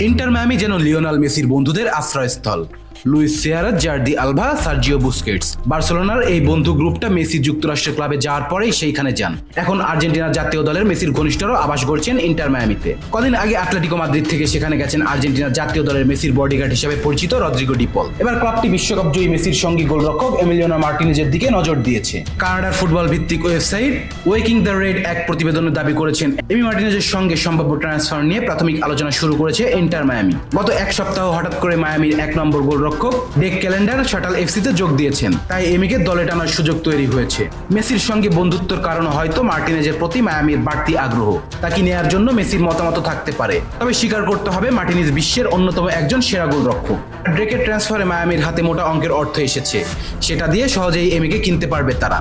Inter Miami যেন Lionel মেসির বন্ধুদের আশ্রয়স্থল। Luis Suarez, Jordi Alba, Sergio Busquets. বার্সেলোনার এই বন্ধু গ্রুপটা মেসি যুক্তরাষ্ট্রের ক্লাবে যাওয়ার পরেই সেইখানে যান। এখন আর্জেন্টিনার জাতীয় দলের মেসির ঘনিষ্ঠরাও আবাস গড়ছেন ইন্টার মায়ামিতে। কদিন আগে আটলেটিকো মাদ্রিদ থেকে সেখানে গেছেন আর্জেন্টিনার জাতীয় দলের মেসির বডিগার্ড হিসেবে পরিচিত রদ্রিগো ডিপল। এবার ক্লাবটি বিশ্বকাপ জয়ী মেসির সঙ্গী গোলরক্ষক এমিলিয়ানো মার্টিনেজের দিকে নজর দিয়েছে। কানাডার ফুটবল ভিত্তিক ওয়েবসাইট ওয়েকিং দ্য রেড এক প্রতিবেদনে দাবি করেছেন, এমি মার্টিনেজের সঙ্গে সম্ভাব্য ট্রান্সফার নিয়ে প্রাথমিক আলোচনা শুরু করেছে ইন্টার মায়ামি। গত এক সপ্তাহ হঠাৎ করে মায়ামির এক নম্বর গোলরক্ষক ডেক ক্যালেন্ডার শাটাল এফসিতে যোগ দিয়েছেন। তাই এমিকে দলে টানার সুযোগ তৈরি হয়েছে। মেসির সঙ্গে বন্ধুত্বর কারণে হয়তো মার্টিনেজের প্রতি মায়ামির বাড়তি আগ্রহ। তাকে নেয়ার জন্য মেসির মতামত থাকতে পারে? তবে স্বীকার করতে হবে মার্টিনেজ বিশ্বের অন্যতম একজন সেরা গোলরক্ষক। ড্রেকের ট্রান্সফারে মায়ামির হাতে মোটা অঙ্কের অর্থ এসেছে। সেটা দিয়ে সহজেই এমিকে কিনতে পারবে তারা।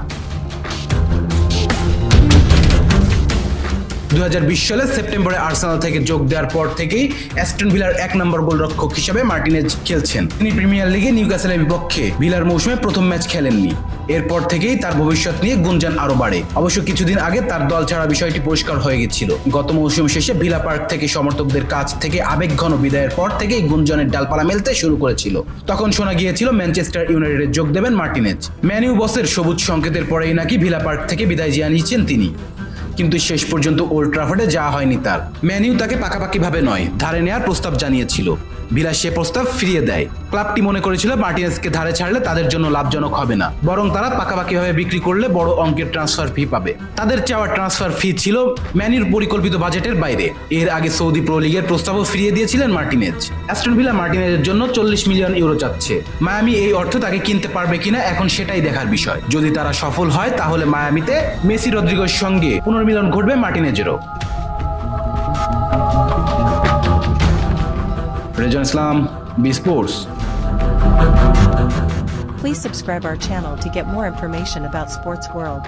দু সালের সেপ্টেম্বরে আর্সেনাল থেকে যোগ দেওয়ার পর থেকেই অ্যাস্টন ভিলার এক নম্বর গোলরক্ষক হিসেবে মার্টিনেজ খেলছেন। তিনি প্রিমিয়ার লিগে নিউক্যাসেলের বিপক্ষে ভিলার মৌসুমে প্রথম ম্যাচ খেলেননি। এরপর থেকেই তার ভবিষ্যৎ নিয়ে গুঞ্জন আরও বাড়ে। অবশ্য কিছুদিন আগে তার দল ছাড়া বিষয়টি পরিষ্কার হয়ে গেছিল। গত মৌসুম শেষে ভিলা পার্ক থেকে সমর্থকদের কাছ থেকে আবেগঘন বিদায়ের পর থেকেই গুঞ্জনের ডালপালা মেলতে শুরু করেছিল। তখন শোনা গিয়েছিল, ম্যানচেস্টার ইউনাইটেডে যোগ দেবেন মার্টিনেজ। ম্যানিউ বসের সবুজ সংকেতের পরেই নাকি ভিলা পার্ক থেকে বিদায় জানিয়েছেন তিনি। কিন্তু শেষ পর্যন্ত ওল্ড ট্রাফোর্ডে যাওয়া হয়নি তার। ম্যানিউ তাকে পাকাপাকিভাবে নয়, ধারে নেওয়ার প্রস্তাব জানিয়েছিল। ভিলা সে প্রস্তাব ফিরিয়ে দেয়। ক্লাবটি মনে করেছিল মার্টিনেসকে ধারে ছাড়লে তাদের জন্য লাভজনক হবে না, বরং তারা পাকাপাকিভাবে বিক্রি করলে বড় অঙ্কের ট্রান্সফার ফি পাবে। তাদের চাওয়া ট্রান্সফার ফি ছিল ম্যানির পরিকল্পিত বাজেটের বাইরে। এর আগে সৌদি প্রো লিগের প্রস্তাবও ফিরিয়ে দিয়েছিলেন মার্টিনেজ। অ্যাস্টন ভিলা মার্টিনেজের জন্য চল্লিশ মিলিয়ন ইউরো চাচ্ছে মায়ামি এই অর্থ তাকে কিনতে পারবে কিনা এখন সেটাই দেখার বিষয়। যদি তারা সফল হয়, তাহলে মায়ামিতে মেসি রদ্রিগোর সঙ্গে পুনর্মিলন ঘটবে মার্টিনেজেরও Rezon Islam B sports Please subscribe our channel to get more information about Sports World.